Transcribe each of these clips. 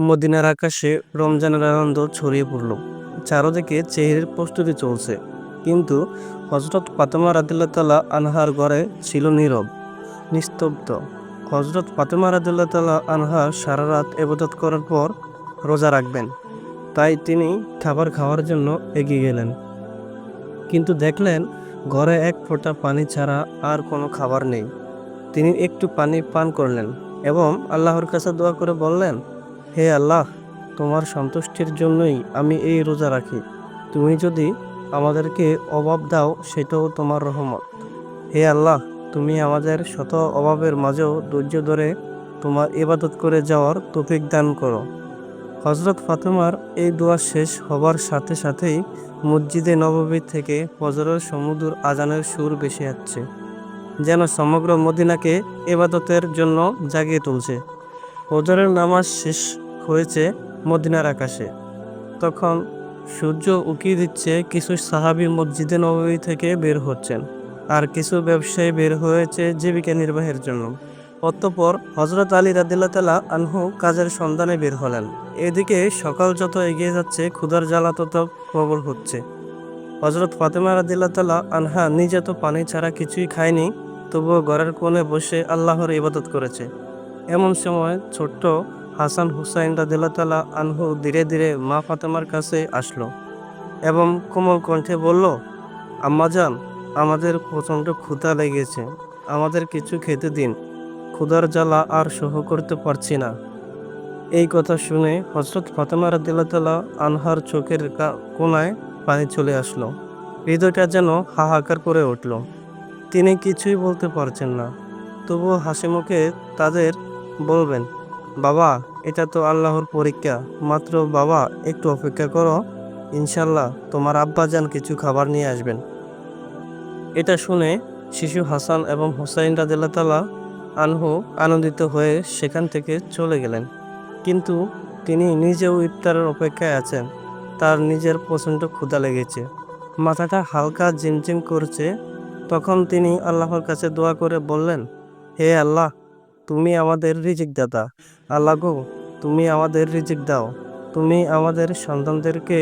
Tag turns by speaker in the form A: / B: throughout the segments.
A: মদিনার আকাশে রমজানের আনন্দ ছড়িয়ে পড়ল। চারোদিকে চেহেরের প্রস্তুতি চলছে। কিন্তু হজরত ফাতেমা রাদিল্লা তালা আনহার ঘরে ছিল নীরব, নিস্তব্ধ। হজরত ফাতেমা রাদিল্লা তালা আনহা সারা রাত এবাদত করার পর রোজা রাখবেন। তাই তিনি খাবার খাওয়ার জন্য এগিয়ে গেলেন। কিন্তু দেখলেন ঘরে এক ফোঁটা পানি ছাড়া আর কোনো খাবার নেই। তিনি একটু পানি পান করলেন এবং আল্লাহর কাছে দোয়া করে বললেন হে আল্লাহ, তোমার সন্তুষ্টির জন্যই আমি এই রোজা রাখি। তুমি যদি আমাদেরকে অভাব দাও, সেটাও তোমার রহমত। হে আল্লাহ, তুমি আমাদের শত অভাবের মাঝেও ধৈর্য ধরে তোমার ইবাদত করে যাওয়ার তৌফিক দান করো। হজরত ফাতেমার এই দোয়া শেষ হবার সাথে সাথেই মসজিদে নববী থেকে ফজরের সমুদ্র আজানের সুর ভেসে যাচ্ছে যেন সমগ্র মদিনাকে এবাদতের জন্য জাগিয়ে তুলছে। ফজরের নামাজ শেষ হয়েছে মদিনার আকাশে। তখন সূর্য উকি দিচ্ছে কিছু সাহাবি মসজিদে নবী থেকে বের হচ্ছেন আর কিছু ব্যবসায়ী বের হয়েছে জীবিকা নির্বাহের জন্য। অতঃপর হজরত আলী রাদিল্লা তালা আনহু কাজের সন্ধানে বের হলেন। এদিকে সকাল যত এগিয়ে যাচ্ছে, ক্ষুধার জ্বালা তত প্রবল হচ্ছে। হজরত ফাতেমা রাদিল্লা তালা আনহা নিজে তো পানি ছাড়া কিছুই খায়নি, তবুও ঘরের কোণে বসে আল্লাহর ইবাদত করেছে। এমন সময় ছোট্ট হাসান হুসাইন রাদিল্লা আনহু ধীরে ধীরে মা ফাতেমার কাছে আসলো এবং কোমল কণ্ঠে বলল আম্মাজান আমাদের প্রচণ্ড ক্ষুধা লেগেছে। আমাদের কিছু খেতে দিন। ক্ষুধার জ্বালা আর সহ করতে পারছি না। এই কথা শুনে হজরত ফাতেমা রাদিল্লা আনহার চোখের কোনায় পানি চলে আসলো। হৃদয়টা যেন হাহাকার করে উঠল। তিনি কিছুই বলতে পারছেন না। তবুও হাসি মুখে তাদের বলবেন বাবা, এটা তো আল্লাহর পরীক্ষা। মাত্র বাবা, একটু অপেক্ষা করো। ইনশাল্লাহ তোমার আব্বাজান কিছু খাবার নিয়ে আসবেন। এটা শুনে শিশু হাসান এবং হুসাইন রাদিল্লা তালা আনহু আনন্দিত হয়ে সেখান থেকে চলে গেলেন। কিন্তু তিনি নিজেও ইফতারের অপেক্ষায় আছেন। তার নিজের প্রচণ্ড ক্ষুধা লেগেছে। মাথাটা হালকা ঝিমঝিম করছে। তখন তিনি আল্লাহর কাছে দোয়া করে বললেন, হে আল্লাহ তুমি আমাদের রিজিক দাতা। আল্লাহ গো, তুমি আমাদের রিজিক দাও। তুমি আমাদের সন্তানদেরকে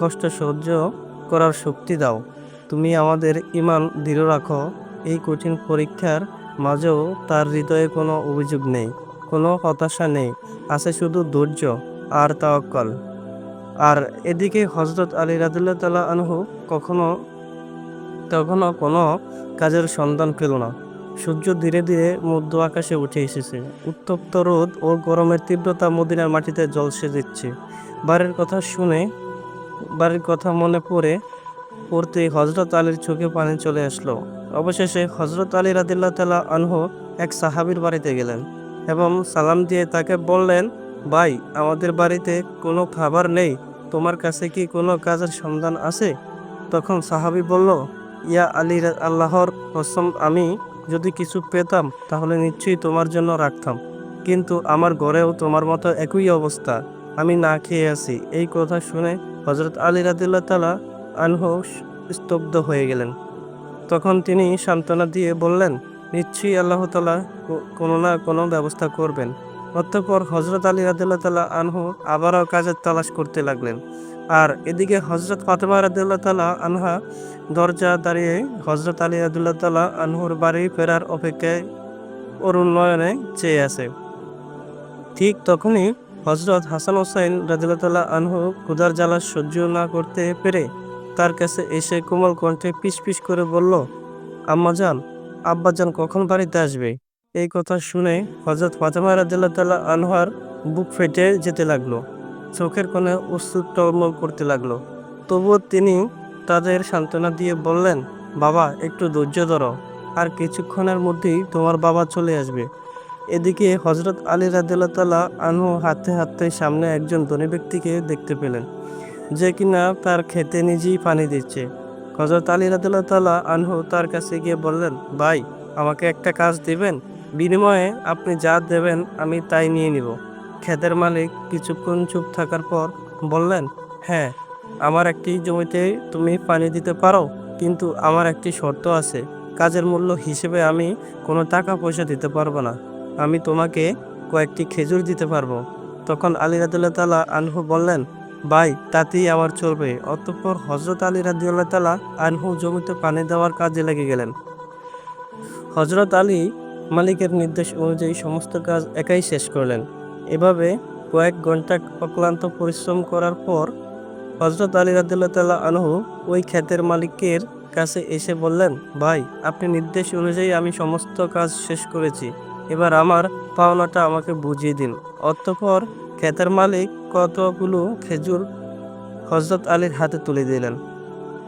A: কষ্ট সহ্য করার শক্তি দাও। তুমি আমাদের ইমান দৃঢ় রাখো। এই কঠিন পরীক্ষার মাঝেও তার হৃদয়ে কোনো অভিযোগ নেই, কোনো হতাশা নেই। আছে শুধু ধৈর্য আর তাওয়াক্কাল। আর এদিকে হজরত আলী রাদুল্লাহ তালা আনহু কখনো তখনও কোনো কাজের সন্ধান পেল না। সূর্য ধীরে ধীরে মধ্য আকাশে উঠে এসেছে। উত্তপ্ত রোদ ও গরমের তীব্রতা মদিনার মাটিতে জলসে দিচ্ছে বাড়ির কথা শুনে বাড়ির কথা মনে পড়ে পড়তেই হজরত আলীর চোখে পানি চলে আসলো। অবশেষে হজরত আলী রাদিল্লাহ তালা আনহু এক সাহাবির বাড়িতে গেলেন এবং সালাম দিয়ে তাকে বললেন, ভাই, আমাদের বাড়িতে কোনো খাবার নেই, তোমার কাছে কি কোনো কাজের সন্ধান আছে? তখন সাহাবি বলল, ইয়া আলী আল্লাহর কসম, আমি যদি কিছু পেতাম, তাহলে নিশ্চয়ই তোমার জন্য রাখতাম। কিন্তু আমার ঘরেও তোমার মতো একই অবস্থা। আমি না খেয়ে আছি। এই কথা শুনে হজরত আলী রাদিল্লা তালা আনহ স্তব্ধ হয়ে গেলেন। তখন তিনি সান্ত্বনা দিয়ে বললেন, নিশ্চয়ই আল্লাহ তালা কোনো না কোনো ব্যবস্থা করবেন। অতঃপর হজরত আলী রাদিল্লাহ আনহু আবারও কাজের তালাশ করতে লাগলেন। আর এদিকে হজরত ফাতেমা রাদিল্লাহ তালা আনহা দরজা দাঁড়িয়ে হজরত আলী রাদিল্লাহ তালা আনহুর বাড়ি ফেরার অপেক্ষায় অরুণ নয়নে চেয়ে আছে। ঠিক তখনই হজরত হাসান হোসাইন তালা আনহু ক্ষুদার জ্বালা সহ্য না করতে পেরে তার কাছে এসে কোমল কণ্ঠে পিস পিস করে বলল আম্মাজান আব্বাজান কখন বাড়িতে আসবে? এই কথা শুনে হজরত ফাতেমা রাদিল্লাহ তালা আনহার বুক ফেটে যেতে লাগল। চোখের কোণে অশ্রু টলমল করতে লাগল। তবুও তিনি তাদের সান্ত্বনা দিয়ে বললেন, বাবা, একটু ধৈর্য ধরো। আর কিছুক্ষণের মধ্যেই তোমার বাবা চলে আসবে। এদিকে হজরত আলী তালা আনহু হাতে হাতে সামনে একজন ধনী ব্যক্তিকে দেখতে পেলেন, যে কিনা তার খেতে নিজেই পানি দিচ্ছে। হজরত আলী তালা আনহু তার কাছে গিয়ে বললেন, ভাই, আমাকে একটা কাজ দিবেন? বিনিময়ে আপনি যা দেবেন আমি তাই নিয়ে নিব। ক্ষেতের মালিক কিছুক্ষণ চুপ থাকার পর বললেন হ্যাঁ আমার একটি জমিতে তুমি পানি দিতে পারো, কিন্তু আমার একটি শর্ত আছে। কাজের মূল্য হিসেবে আমি কোনো টাকা পয়সা দিতে পারব না। আমি তোমাকে কয়েকটি খেজুর দিতে পারব। তখন আলী রাদিল্লাহ তালা আনহু বললেন, ভাই, তাতেই আমার চলবে। অতঃপর হজরত আলী রাদিউল্লাহ তালা আনহু জমিতে পানি দেওয়ার কাজে লেগে গেলেন। হজরত আলী মালিকের নির্দেশ অনুযায়ী সমস্ত কাজ একাই শেষ করলেন। এভাবে কয়েক ঘণ্টা অক্লান্ত পরিশ্রম করার পর হজরত আলী রাদিল্লাহ আনহু ওই ক্ষেতের মালিকের কাছে এসে বললেন, ভাই, আপনি নির্দেশ অনুযায়ী আমি সমস্ত কাজ শেষ করেছি। এবার আমার পাওনাটা আমাকে বুঝিয়ে দিন। অতঃপর ক্ষেতের মালিক কতগুলো খেজুর হজরত আলীর হাতে তুলে দিলেন।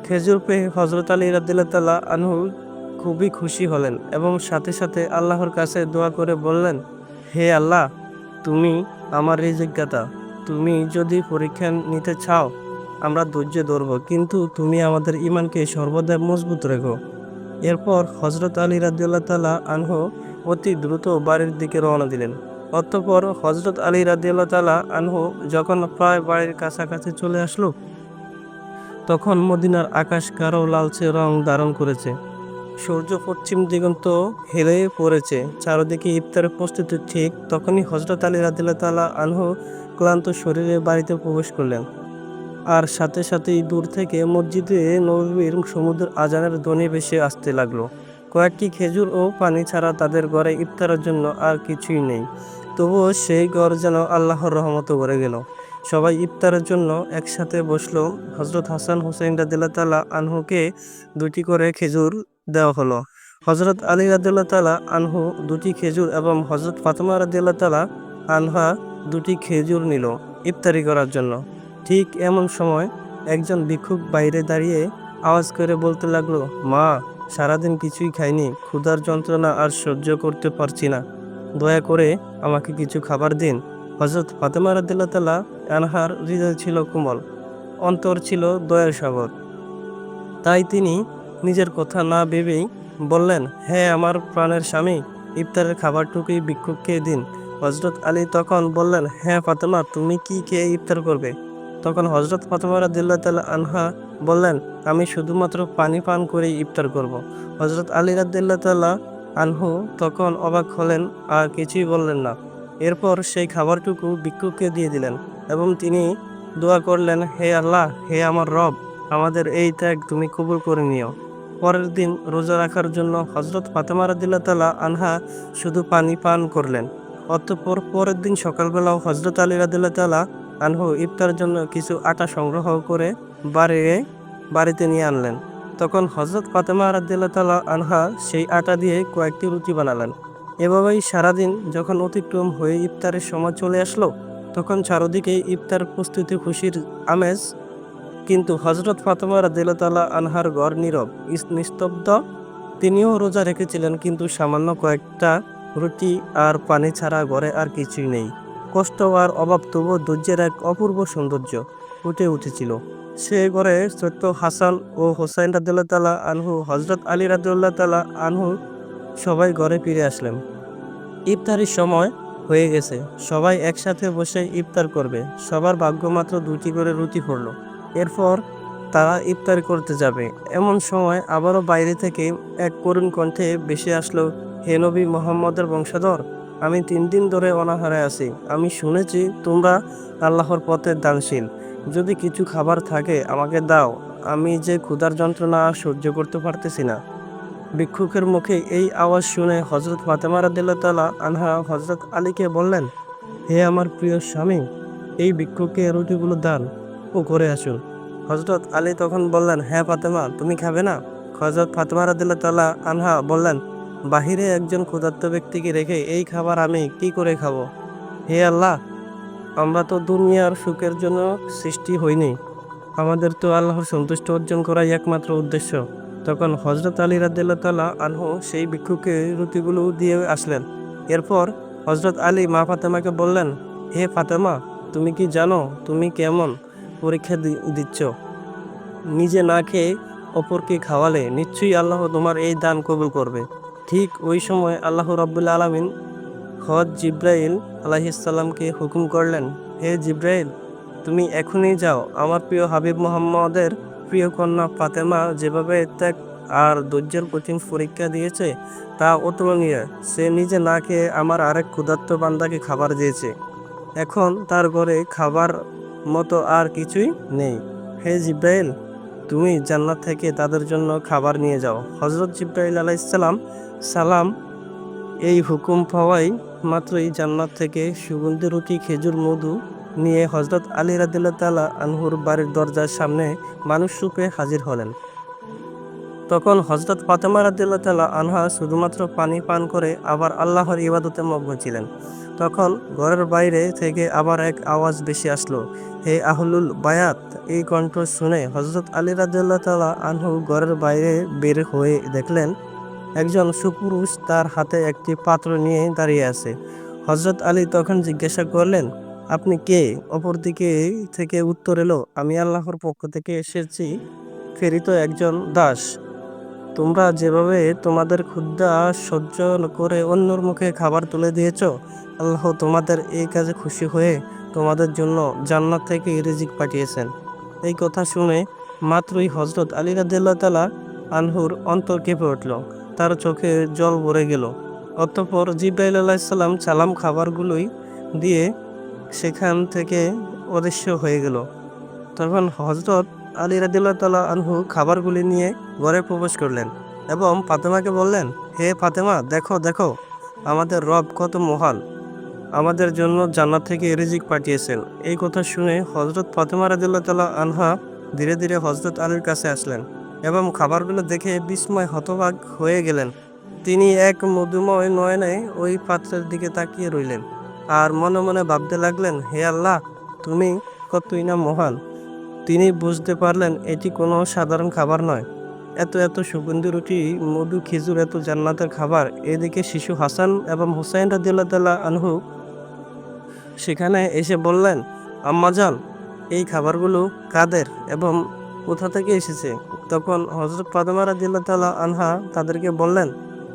A: খেজুর পেয়ে হজরত আলী রাদিল্লাহ তাল্লাহ আনহু খুবই খুশি হলেন এবং সাথে সাথে আল্লাহর কাছে দোয়া করে বললেন, হে আল্লাহ, তুমি আমার এই রিজিজ্ঞাতা তুমি যদি পরীক্ষা নিতে চাও, আমরা ধৈর্য ধরব, কিন্তু তুমি আমাদের ইমানকে সর্বদা মজবুত রেখো। এরপর হজরত আলী রাদিউল্লাহ তালা আনহু অতি দ্রুত বাড়ির দিকে রওনা দিলেন। অতঃপর হজরত আলী রাদিউল্লাহ তালা আনহু যখন প্রায় বাড়ির কাছাকাছি চলে আসলো, তখন মদিনার আকাশ গাঢ় লালচে রং ধারণ করেছে। সূর্য পশ্চিম দিগন্ত হেলে পড়েছে। চারদিকে ইফতারের প্রস্তুতি ঠিক তখনই হজরত আলী রাদিল্লা তালা আনহু ক্লান্ত শরীরে বাড়িতে প্রবেশ করলেন। আর সাথে সাথেই দূর থেকে মসজিদে নবীর সমুদ্র আজানের ধ্বনি ভেসে আসতে লাগল। কয়েকটি খেজুর ও পানি ছাড়া তাদের ঘরে ইফতারের জন্য আর কিছুই নেই। তবুও সেই ঘর যেন আল্লাহর রহমত ভরে গেল। সবাই ইফতারের জন্য একসাথে বসল। হজরত হাসান হুসেন রাদিল্লা তালা আনহুকে দুটি করে খেজুর দেওয়া হলো। হজরত আলী রাদিল্লা তালা আনহু দুটি খেজুর এবং হজরত ফাতেমা রাদিল্লা তালা আনহা দুটি খেজুর নিল ইফতারি করার জন্য। ঠিক এমন সময় একজন ভিক্ষুক বাইরে দাঁড়িয়ে আওয়াজ করে বলতে লাগল, মা, সারাদিন কিছুই খাইনি, ক্ষুধার যন্ত্রণা আর সহ্য করতে পারছি না। দয়া করে আমাকে কিছু খাবার দিন। হজরত ফাতেমা রাদিল্লা তালা আনহার হৃদয় ছিল কোমল, অন্তর ছিল দয়ার সাগর। তাই তিনি নিজের কথা না ভেবেই বললেন হ্যাঁ আমার প্রাণের স্বামী, ইফতারের খাবারটুকুই ভিক্ষুককে দিন। হজরত আলী তখন বললেন হ্যাঁ ফাতেমা, তুমি কি খেয়ে ইফতার করবে? তখন হজরত ফাতেমা রাদিল্লা তালা আনহা বললেন, আমি শুধুমাত্র পানি পান করে ইফতার করব। হজরত আলী রাদিল্লা তাল্লাহ আনহু তখন অবাক হলেন, আর কিছুই বললেন না। এরপর সেই খাবারটুকু ভিক্ষুককে দিয়ে দিলেন এবং তিনি দোয়া করলেন, হে আল্লাহ, হে আমার রব, আমাদের এই ত্যাগ তুমি কবুল করে নিও। পরের দিন রোজা রাখার জন্য হজরত ফাতেমা রাদিল্লা আনহা শুধু পানি পান করলেন। অতঃপর পরের দিন সকালবেলাও হজরত আলী রাদিল্লা তালা আনহু ইফতার জন্য কিছু আটা সংগ্রহ করে বাড়িয়ে বাড়িতে নিয়ে আনলেন। তখন হজরত ফাতেমা রাদিল্লা তালা আনহা সেই আটা দিয়ে কয়েকটি রুটি বানালেন। এভাবেই সারাদিন যখন অতিক্রম হয়ে ইফতারের সময় চলে আসলো, তখন চারদিকে ইফতার প্রস্তুতি খুশির আমেজ কিন্তু হজরত ফাতেমা রাদিল্লা তালা আনহার ঘর নীরব নিস্তব্ধ। তিনিও রোজা রেখেছিলেন, কিন্তু সামান্য কয়েকটা রুটি আর পানি ছাড়া ঘরে আর কিছুই নেই। কষ্ট আর অভাব তবুও ধৈর্যের এক অপূর্ব সৌন্দর্য ফুটে উঠেছিল। সে ঘরে ছোট্ট হাসান ও হোসাইন রাদুল্লাহ তালা আনহু হজরত আলী রাদুল্লাহ তালা আনহু সবাই ঘরে ফিরে আসলেন। ইফতারির সময় হয়ে গেছে, সবাই একসাথে বসে ইফতার করবে। সবার ভাগ্য মাত্র দুটি করে রুটি পড়ল। এরপর তারা ইফতার করতে যাবে। এমন সময় আবারও বাইরে থেকে এক করুণ কণ্ঠে ভেসে আসলো, হে নবী মোহাম্মদের বংশধর, আমি তিন দিন ধরে অনাহারে আছি। আমি শুনেছি তোমরা আল্লাহর পথে দানশীল। যদি কিছু খাবার থাকে, আমাকে দাও। আমি যে ক্ষুধার যন্ত্রণা সহ্য করতে পারতেছি না। ভিক্ষুকের মুখে এই আওয়াজ শুনে হজরত ফাতেমা রাদিল্লা আনহা হজরত আলীকে বললেন, হে আমার প্রিয় স্বামী, এই ভিক্ষুককে রুটিগুলো দান। ও করে আসুন হজরত আলী তখন বললেন হ্যাঁ ফাতেমা, তুমি খাবে না? হজরত ফাতেমা রাদিল্লা তালা আনহা বললেন, বাহিরে একজন ক্ষুধার্ত ব্যক্তিকে রেখে এই খাবার আমি কি করে খাব? হে আল্লাহ, আমরা তো দুনিয়ার সুখের জন্য সৃষ্টি হইনি। আমাদের তো আল্লাহর সন্তুষ্ট অর্জন করাই একমাত্র উদ্দেশ্য। তখন হজরত আলী রাদিল্লা তালা আনহু সেই ভিক্ষুকে রুটিগুলো দিয়ে আসলেন। এরপর হজরত আলী মা ফাতেমাকে বললেন, হে ফাতেমা, তুমি কি জানো, তুমি কেমন? পরীক্ষা দিচ্ছ। নিজে না খেয়ে অপরকে খাওয়ালে নিশ্চয়ই আল্লাহ তোমার এই দান কবুল করবে। ঠিক ওই সময় আল্লাহ রাব্বুল আলামিন হজ জিব্রাইল আলাইহিসসালামকে হুকুম করলেন, হে জিব্রাইল, তুমি এখনই যাও। আমার প্রিয় হাবিব মোহাম্মদের প্রিয় কন্যা ফাতেমা যেভাবে ত্যাগ আর ধৈর্যের কঠিন পরীক্ষা দিয়েছে, তা অতুলনীয়। সে নিজে না খেয়ে আমার আরেক ক্ষুধার্ত বান্দাকে খাবার দিয়েছে। এখন তার ঘরে খাবার মতো আর কিছুই নেই। হে জিব্রাইল, তুমি জান্নাত থেকে তাদের জন্য খাবার নিয়ে যাও। হজরত জিব্রাইল আলাইসালাম সালাম এই হুকুম পাওয়াই মাত্রই জান্নাত থেকে সুগন্ধি, রুটি, খেজুর, মধু নিয়ে হজরত আলী রাদিল্লা তালা আনহুর বাড়ির দরজার সামনে মানুষ রূপে হাজির হলেন। তখন হজরত ফাতেমা রাদিল্লা তালা আনহা শুধুমাত্র পানি পান করে আবার আল্লাহর ইবাদতে মগ্ন ছিলেন। তখন ঘরের বাইরে থেকে আবার এক আওয়াজ বেশি আসলো, হে আহলুল বায়াত! এই কণ্ঠ শুনে হজরত আলী রাদিল্লা তালা আনহু ঘরের বাইরে বের হয়ে দেখলেন, একজন সুপুরুষ তার হাতে একটি পাত্র নিয়ে দাঁড়িয়ে আছে। হজরত আলী তখন জিজ্ঞাসা করলেন, আপনি কে? অপর দিকে থেকে উত্তর এলো, আমি আল্লাহর পক্ষ থেকে এসেছি ফেরিত একজন দাস। তোমরা যেভাবে তোমাদের ক্ষুদ্রা সহ্য করে অন্যর মুখে খাবার তুলে দিয়েছ আল্লাহ তোমাদের এই কাজে খুশি হয়ে তোমাদের জন্য জান্নাত থেকে রিজিক পাঠিয়েছেন। এই কথা শুনে মাত্রই হজরত আলী রাদিল্লা তালা আনহুর অন্তর কেঁপে উঠল। তার চোখে জল ভরে গেল। অতঃপর জিব্রাইল আলাইসাল্লাম সালাম খাবারগুলোই দিয়ে সেখান থেকে অদৃশ্য হয়ে গেল। তখন হজরত আলী রাদিল্লাহ তালা আনহু খাবারগুলি নিয়ে ঘরে প্রবেশ করলেন এবং ফাতেমাকে বললেন, হে ফাতেমা, দেখো দেখো, আমাদের রব কত মহান। আমাদের জন্য জান্নাত থেকে রিজিক পাঠিয়েছেন। এই কথা শুনে হজরত ফাতেমা রাদিল্লাহ তালা আনহা ধীরে ধীরে হজরত আলীর কাছে আসলেন এবং খাবারগুলো দেখে বিস্ময় হতবাক হয়ে গেলেন। তিনি এক মধুময় নয়নে ওই পাত্রের দিকে তাকিয়ে রইলেন আর মনে মনে ভাবতে লাগলেন, হে আল্লাহ, তুমি কতই না মহান। তিনি বুঝতে পারলেন এটি কোনো সাধারণ খাবার নয়। এত এত সুগন্ধি রুটি, মধু, খেজুর, এত জান্নাতের খাবার। এদিকে শিশু হাসান এবং হুসাইন রাদিল্লাহ তাল্লাহ আনহু সেখানে এসে বললেন আম্মাজান এই খাবারগুলো কাদের এবং কোথা থেকে এসেছে? তখন হজরত রাদিল্লাহ তাল্লাহ আনহা তাদেরকে বললেন,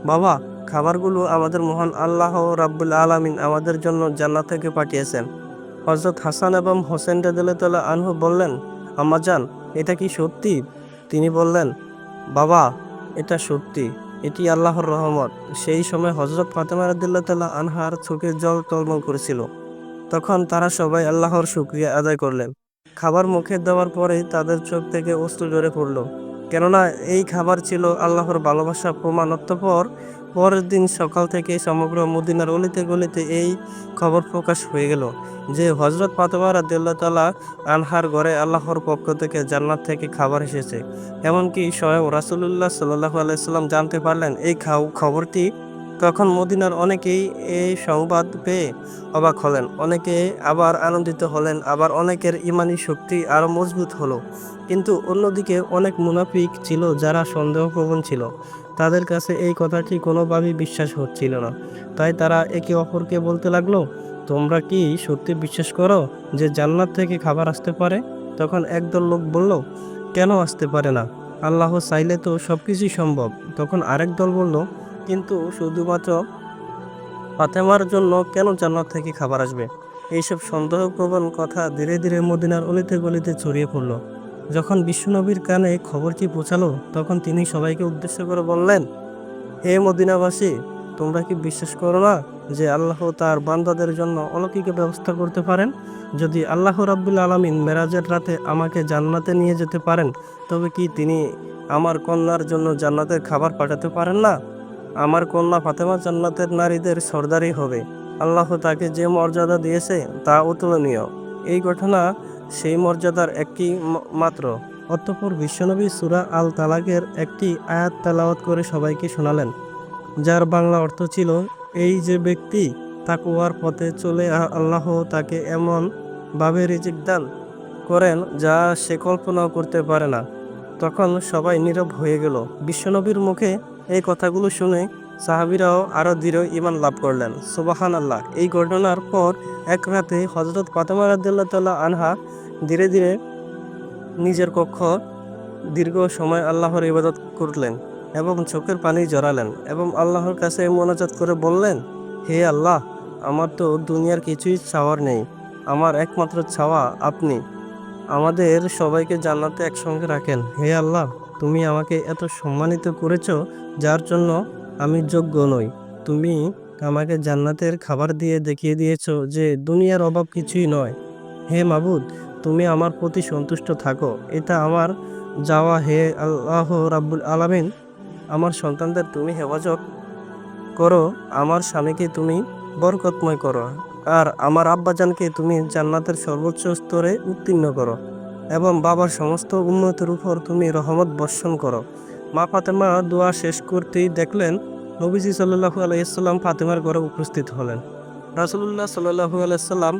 A: বাবা, খাবারগুলো আমাদের মহান আল্লাহ রাব্বুল আলামিন আমাদের জন্য জান্নাত থেকে পাঠিয়েছেন। হজরত হাসান এবং হোসেন রাদিল্লাহ আনহু বললেন আম্মাজান এটা কি সত্যি? তিনি বললেন, বাবা, এটা সত্যি, এটি আল্লাহর রহমত। সেই সময় হজরত ফাতেমা রাদিল্লাহ তাল্লাহ আনহার চোখে জল টলমল করেছিল। তখন তারা সবাই আল্লাহর শুক্রিয়া আদায় করলেন। খাবার মুখে দেওয়ার পরে তাদের চোখ থেকে অস্ত্র ঝরে পড়ল। কেননা এই খাবার ছিল আল্লাহর ভালোবাসা প্রমাণ। অতঃপর পরের দিন সকাল থেকে সমগ্র মদিনার অলিতে গলিতে এই খবর প্রকাশ হয়ে গেল যে হজরত ফাতেমা রাদিল্লাহ তালা আনহার ঘরে আল্লাহর পক্ষ থেকে জান্নাত থেকে খাবার এসেছে। এমনকি স্বয়ং রাসুলুল্লাহ সাল্লাহ আলাইসাল্লাম জানতে পারলেন এই খবরটি তখন মদিনার অনেকেই এই সংবাদ পেয়ে অবাক হলেন। অনেকে আবার আনন্দিত হলেন, আবার অনেকের ইমানি শক্তি আরও মজবুত হলো। কিন্তু অন্যদিকে অনেক মুনাফিক ছিল যারা সন্দেহপ্রবণ ছিল। তাদের কাছে এই কথাটি কোনোভাবেই বিশ্বাস হচ্ছিল না। তাই তারা একে অপরকে বলতে লাগল, তোমরা কি সত্যি বিশ্বাস করো যে জান্নাত থেকে খাবার আসতে পারে? তখন একদল লোক বলল, কেন আসতে পারে না? আল্লাহ চাইলে তো সব কিছুই সম্ভব। তখন আরেক দল বলল কিন্তু শুধুমাত্র ফাতেমার জন্য কেন জান্নাত থেকে খাবার আসবে? এইসব সন্দেহপ্রবণ কথা ধীরে ধীরে মদিনার অলিতে গলিতে ছড়িয়ে পড়ল। যখন বিশ্বনবীর কানে খবরটি পৌঁছালো, তখন তিনি সবাইকে উদ্দেশ্য করে বললেন, হে মদিনাবাসী, তোমরা কি বিশ্বাস করো না যে আল্লাহ তার বান্দাদের জন্য অলৌকিক ব্যবস্থা করতে পারেন? যদি আল্লাহ রাব্বুল আলমিন মেরাজের রাতে আমাকে জান্নাতে নিয়ে যেতে পারেন, তবে কি তিনি আমার কন্যার জন্য জান্নাতের খাবার পাঠাতে পারেন না? আমার কন্যা ফাতেমা জান্নাতের নারীদের সর্দারই হবে। আল্লাহ তাকে যে মর্যাদা দিয়েছে, তা অতুলনীয়। এই ঘটনা সেই মর্যাদার একটি মাত্র। অতঃপর বিশ্বনবী সুরা আল তালাকের একটি আয়াত তালাওয়াত করে সবাইকে শোনালেন, যার বাংলা অর্থ ছিল, এই যে ব্যক্তি তাকুয়ার পথে চলে আল্লাহ তাকে এমন ভাবে রিজিক দান করেন যা সে কল্পনাও করতে পারে না। তখন সবাই নীরব হয়ে গেল। বিশ্বনবীর মুখে এই কথাগুলো শুনে সাহাবিরাও আরও দৃঢ় ইমান লাভ করলেন। সুবাহান আল্লাহ এই ঘটনার পর এক রাতে হজরত ফাতেমা তাল্লাহ আনহা ধীরে ধীরে নিজের কক্ষ দীর্ঘ সময় আল্লাহর ইবাদত করলেন এবং চোখের পানি জড়ালেন এবং আল্লাহর কাছে মোনাজাত করে বললেন, হে আল্লাহ, আমার তো দুনিয়ার কিছুই চাওয়ার নেই। আমার একমাত্র চাওয়া আপনি। আমাদের সবাইকে জান্নাতে একসঙ্গে রাখেন। হে আল্লাহ তুমি আমাকে এত সম্মানিত করেছ, যার জন্য আমি যোগ্য নই। তুমি আমাকে জান্নাতের খাবার দিয়ে দেখিয়ে দিয়েছ যে দুনিয়ার অভাব কিছুই নয়। হে মাবুদ, তুমি আমার প্রতি সন্তুষ্ট থাকো। এটা আমার যাওয়া হে আল্লাহ রাব্বুল আলামিন। আমার সন্তানদের তুমি হেফাজত করো, আমার স্বামীকে তুমি বরকতময় করো, আর আমার আব্বাজানকে তুমি জান্নাতের সর্বোচ্চ স্তরে উত্তীর্ণ করো। এবং বাবার সমস্ত উন্নতির উপর তুমি রহমত বর্ষণ করো। মা ফাতেমা দোয়া শেষ করতেই দেখলেন নবীজি সাল্লাহু আলাইসাল্লাম ফাতেমার ঘরে উপস্থিত হলেন। রাসুলুল্লাহ সাল্লাহু আলাইসাল্লাম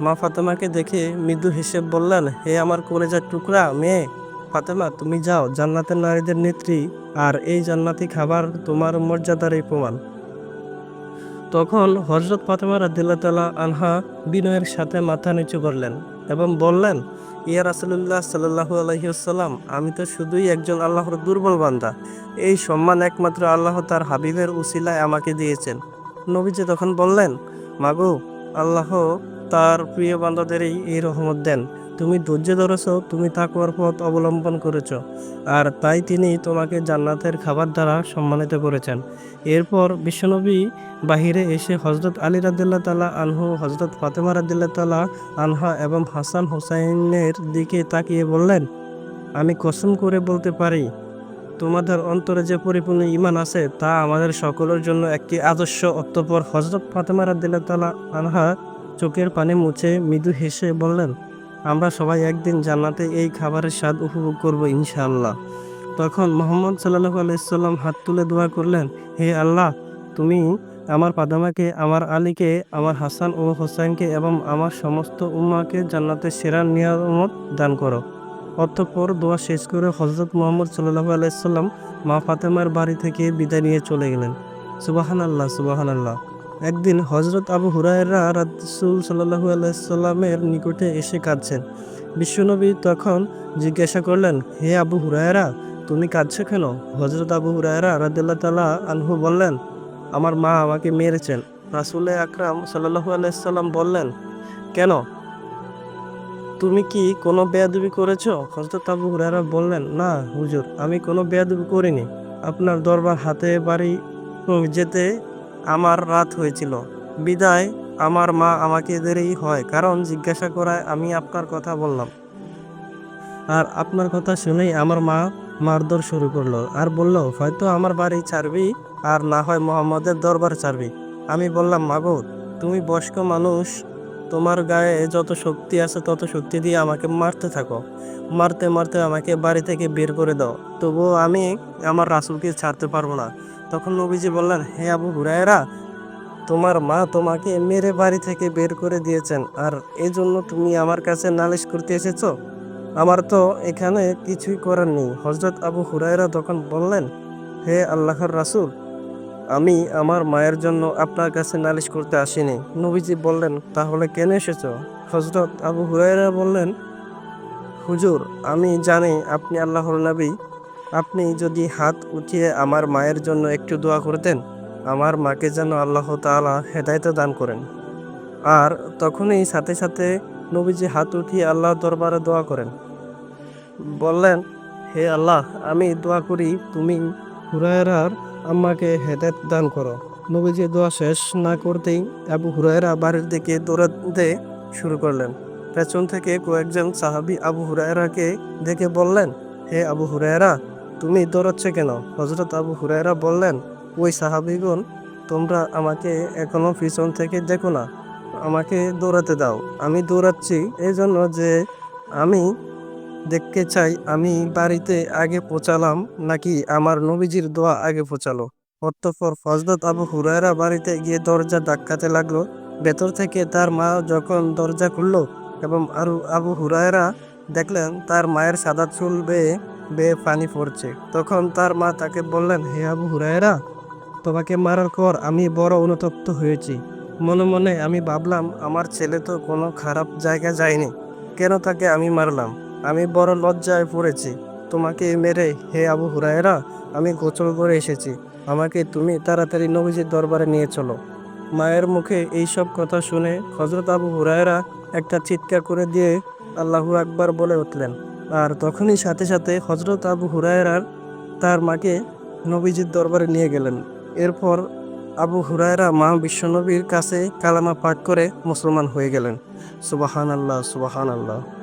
A: মা ফাতেমাকে দেখে মৃদু হিসেব বললেন, হে আমার কলেজার টুকরা মেয়ে, ফাতেমা, তুমি যাও, জান্নাতের নারীদের নেত্রী আর এই জান্নাতি খাবার তোমার মর্যাদার এই প্রমাণ। তখন হজরত ফাতেমা রাদিল্লা তালা আনহা বিনয়ের সাথে মাথা নিচু করলেন। এবং বললেন, ইয়া রাসুল্লাহ সাল্লু আলহিউসাল্লাম আমি তো শুধুই একজন আল্লাহর দুর্বল বান্দা। এই সম্মান একমাত্র আল্লাহ তার হাবিবের উসিলায় আমাকে দিয়েছেন। নবীজি তখন বললেন, মাগু, আল্লাহ তার প্রিয় বান্দাদেরই এই রহমত দেন। তুমি ধৈর্য ধরেছ, তুমি তাকুয়ার পথ অবলম্বন করেছ। আর তাই তিনি তোমাকে জান্নাতের খাবার দ্বারা সম্মানিত করেছেন। এরপর বিশ্বনবী বাহিরে এসে হজরত আলী রাদিল্লা তালা আনহু হজরত ফাতেমা রাদিল্লা তালা আনহা এবং হাসান হোসাইনের দিকে তাকিয়ে বললেন, আমি কসম করে বলতে পারি, তোমাদের অন্তরে যে পরিপূর্ণ ইমান আছে, তা আমাদের সকলের জন্য একটি আদর্শ। অতঃপর হজরত ফাতেমা রাদিল্লা তালা আনহা চোখের পানি মুছে মৃদু হেসে বললেন আমরা সবাই একদিন জান্নাতে এই খাবারের স্বাদ উপভোগ করব ইনশাআল্লাহ। তখন মোহাম্মদ সাল্লাহ আলাইসাল্লাম হাত তুলে দোয়া করলেন, হে আল্লাহ, তুমি আমার পাদামাকে, আমার আলীকে, আমার হাসান ও হোসাইনকে এবং আমার সমস্ত উম্মাকে জান্নাতের সেরা নিয়ামত দান করো। অতঃপর দোয়া শেষ করে হজরত মোহাম্মদ সাল্লাহ আলাইসাল্লাম মা ফাতেমার বাড়ি থেকে বিদায় নিয়ে চলে গেলেন। সুবাহান আল্লাহ সুবাহান আল্লাহ একদিন হজরত আবু হুরায়রা রাসুল সাল্লাহু আলাইসাল্লামের নিকটে এসে কাঁদছেন। বিশ্বনবী তখন জিজ্ঞাসা করলেন, হে আবু হুরায়রা, তুমি কাঁদছো কেন? হজরত আবু হুরায়রা রাদিল্লা তালা আনহু বললেন, আমার মা আমাকে মেরেছেন। রাসুল আকরাম সাল্লাহু আলাইসাল্লাম বললেন, কেন? তুমি কি কোনো বেয়াদবি করেছ? হজরত আবু হুরায়রা বললেন, না হুজুর, আমি কোনো বেয়াদবি করিনি। আপনার দরবার হাতে বাড়ি যেতে আমার রাত হয়েছিল। বিদায়, আমার মা আমাকে দেরি হয়, কারণ জিজ্ঞাসা করায় আমি আপনার কথা বললাম। আর আপনার কথা শুনেই আমার মা মারধর শুরু করল, আর বলল, হয়তো আমার বাড়ি ছাড়বি, আর না হয় মোহাম্মদের দরবার ছাড়বি। আমি বললাম, মাগো, তুমি বয়স্ক মানুষ, তোমার গায়ে যত শক্তি আছে তত শক্তি দিয়ে আমাকে মারতে থাকো। মারতে মারতে আমাকে বাড়ি থেকে বের করে দাও। তবুও আমি আমার রাসুলকে ছাড়তে পারব না। তখন নবীজি বললেন, হে আবু হুরায়রা, তোমার মা তোমাকে মেরে বাড়ি থেকে বের করে দিয়েছেন, আর এজন্য তুমি আমার কাছে নালিশ করতে এসেছ? আমার তো এখানে কিছুই করার নেই। হজরত আবু হুরায়রা তখন বললেন, হে আল্লাহর রাসুল, আমি আমার মায়ের জন্য আপনার কাছে নালিশ করতে আসিনি। নবীজি বললেন, তাহলে কেন এসেছ? হজরত আবু হুরায়রা বললেন, হুজুর, আমি জানি আপনি আল্লাহর নবী আপনি যদি হাত উঠিয়ে আমার মায়ের জন্য একটু দোয়া করতেন, আমার মাকে যেন আল্লাহ তাআলা হেদায়ত দান করেন। আর তখনই সাথে সাথে নবীজি হাত উঠিয়ে আল্লাহ দরবারে দোয়া করেন। বললেন, হে আল্লাহ, আমি দোয়া করি, তুমি হুরায়রার আম্মাকে হেদায়ত দান করো। নবীজি দোয়া শেষ না করতেই আবু হুরায়রা বাড়ির দিকে দৌড়াতে শুরু করলেন। পেছন থেকে কয়েকজন সাহাবী আবু হুরায়রাকে দেখে বললেন, হে আবু হুরায়রা তুমি দৌড়াচ্ছ কেন? হজরত আবু হুরায়রা বললেন, ওই সাহাবিগণ, তোমরা আমাকে এখনও পিছন থেকে দেখো না। আমাকে দৌড়াতে দাও। আমি দৌড়াচ্ছি এই জন্য যে আমি দেখতে চাই, আমি বাড়িতে আগে পৌঁছালাম নাকি আমার নবীজির দোয়া আগে পৌঁছালো। অতঃপর ফজরত আবু হুরায়রা বাড়িতে গিয়ে দরজা ধাক্কাতে লাগল। ভেতর থেকে তার মা যখন দরজা খুললো এবং আরু আবু হুরায়রা দেখলেন তার মায়ের সাদা চুল বেয়ে বেয়ে পানি পড়ছে। তখন তার মা তাকে বললেন, হে আবু হুরায়রা, তোমাকে মারার পর আমি বড় অনুতপ্ত হয়েছি। মনে মনে আমি ভাবলাম, আমার ছেলে তো কোনো খারাপ জায়গা যায়নি। কেন তাকে আমি মারলাম? আমি বড় লজ্জায় পড়েছি। তোমাকে মেরে, হে আবু হুরায়রা, আমি গোসল করে এসেছি। আমাকে তুমি তাড়াতাড়ি নবীজির দরবারে নিয়ে চলো। মায়ের মুখে এই সব কথা শুনে হজরত আবু হুরায়রা একটা চিৎকার করে দিয়ে আল্লাহু আকবার বলে উঠলেন আর তখনই সাথে সাথে হজরত আবু হুরায়রার তার মাকে নবীজির দরবারে নিয়ে গেলেন। এরপর আবু হুরায়রা মা বিশ্বনবীর কাছে কালামা পাঠ করে মুসলমান হয়ে গেলেন। সুবাহান আল্লাহ সুবাহান আল্লাহ